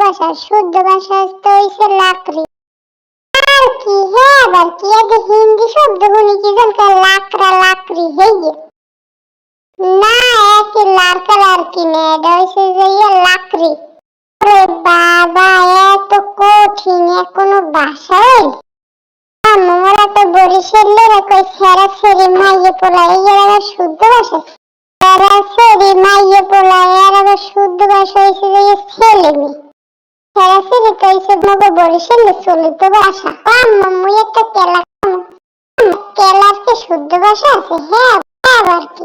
ভাষা শুদ্ধ ভাষা এত হইছে লাকড়ি। আর কি হিন্দি শব্দ কি লাকড়া, লাকড়ি হেয়ে না একই লারকি এটা যে ইয়ে লাকড়ি? আরে বাবা, এত কঠিন কোনো হইল আমরা তো বরিশালের কই সেরা সেরি মাইয়ে পোলা, এই আবার শুদ্ধ ভাষা। সেরা সেরি মাইয়ে পোলা এর শুদ্ধ ভাষা হইছে যে ইয়ে ছেলে মেয়ে। সেরা সেরি তো হইছে মগো বরিশালের চলিত ভাষা। আম্মা, মুই একটা কেলা কেলার কি শুদ্ধ ভাষা আছে? হ্যাঁ আবার কি?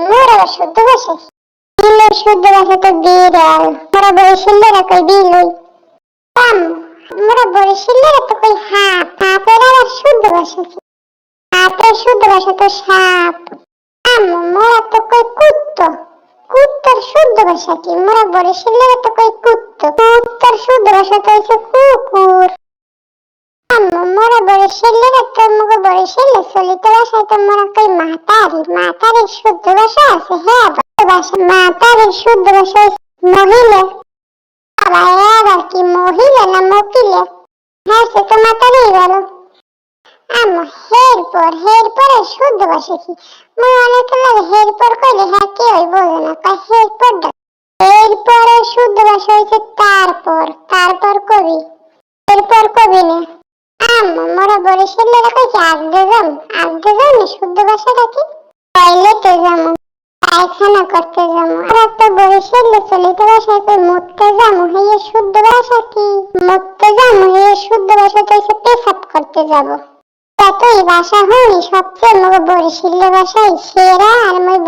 কি? বিলই শুদ্ধ ভাষা তো বিড়াল মোরা বরিশালের কই বিলই পাম মোরা বরিশালের তো কই হাপ হাপের আবার শুদ্ধ ভাষা কি হাপের শুদ্ধ ভাষা তো সাপ। মোরা তো কই কুত্তো। কুত্তর শুদ্ধ ভাষা কি মোরা তো কই কুত্তো। কুত্তর শুদ্ধ ভাষা তো কুকুর। মোরা বরিশালের তো মুগো বরিশালে চলিত ভাষায় তো মোরা কই মাতারি মাতারি শুদ্ধ ভাষা আছে হ্যাঁ ভাষা মাতারি শুদ্ধ ভাষা মহিলা। আবার কি মহিলা না মকিলে? হ্যাঁ সে তো পরে শুদ্ধ ভাষা কি? পর কইলে হ্যাঁ না। কয় শুদ্ধ ভাষা তারপর তারপর কবি এরপর কবি না আম্মু মোরা বরিশালের শুদ্ধ ভাষাটা কি? টয়লেটে পায়খানা করতে আর চলিত ভাষায় শুদ্ধ ভাষা কি? শুদ্ধ ভাষা তো পেশাব করতে যাব। ভাষা হই সবচেয়ে মগ বরিশালে ভাষাই সেরা, আর মই